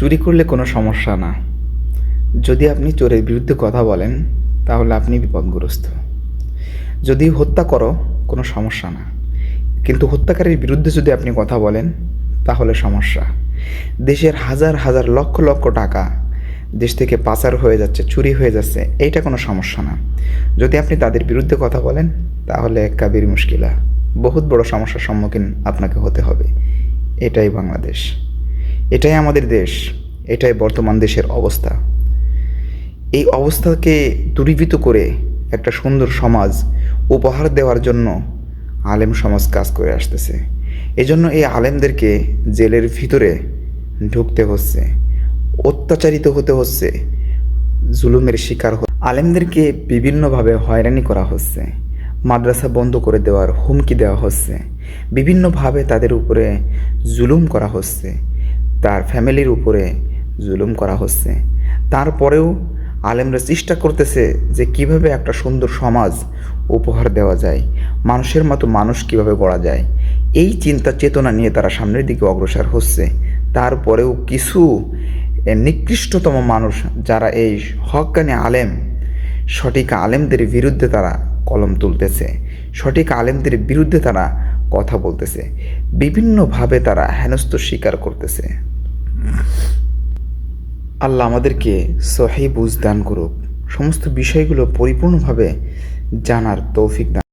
চুরি করলে কোনো সমস্যা না। যদি আপনি চোরের বিরুদ্ধে কথা বলেন, তাহলে আপনি বিপদগ্রস্ত। যদি হত্যা করো, কোনো সমস্যা না। কিন্তু হত্যাকারীর বিরুদ্ধে যদি আপনি কথা বলেন, তাহলে সমস্যা। দেশের হাজার হাজার লক্ষ লক্ষ টাকা দেশ থেকে পাচার হয়ে যাচ্ছে, চুরি হয়ে যাচ্ছে, এইটা কোনো সমস্যা না। যদি আপনি তাদের বিরুদ্ধে কথা বলেন, তাহলে এক কাবির মুশকিলা। বহুত বড় সমস্যার সম্মুখীন আপনাকে হতে হবে। এটাই বাংলাদেশ। এটাই আমাদের দেশ, এটাই বর্তমান দেশের অবস্থা। এই অবস্থাকে দূরীভূত করে একটা সুন্দর সমাজ উপহার দেওয়ার জন্য আলেম সমাজ কাজ করে আসতেছে। এজন্য এই আলেমদেরকে জেলের ভিতরে ঢুকতে হচ্ছে, অত্যাচারিত হতে হচ্ছে, জুলুমের শিকার আলেমদেরকে বিভিন্নভাবে হয়রানি করা হচ্ছে, মাদ্রাসা বন্ধ করে দেওয়ার হুমকি দেওয়া হচ্ছে, বিভিন্নভাবে তাদের উপরে জুলুম করা হচ্ছে। তার ফ্যামিলির উপরে জুলুম করা হচ্ছে। তারপরেও আলেমরা চেষ্টা করতেছে যে কীভাবে একটা সুন্দর সমাজ উপহার দেওয়া যায়, মানুষের মতো মানুষ কীভাবে গড়া যায়। এই চিন্তা চেতনা নিয়ে তারা সামনের দিকে অগ্রসর হচ্ছে। তারপরেও কিছু নিকৃষ্টতম মানুষ যারা এই হকানি আলেম, সঠিক আলেমদের বিরুদ্ধে তারা কলম তুলতেছে, সঠিক আলেমদের বিরুদ্ধে তারা কথা বলতেছে, বিভিন্নভাবে তারা হেনস্থ স্বীকার করতেছে। আল্লাহ আমাদেরকে সহি বুঝ দান করুক। সমস্ত বিষয়গুলো পরিপূর্ণভাবে জানার তৌফিক দান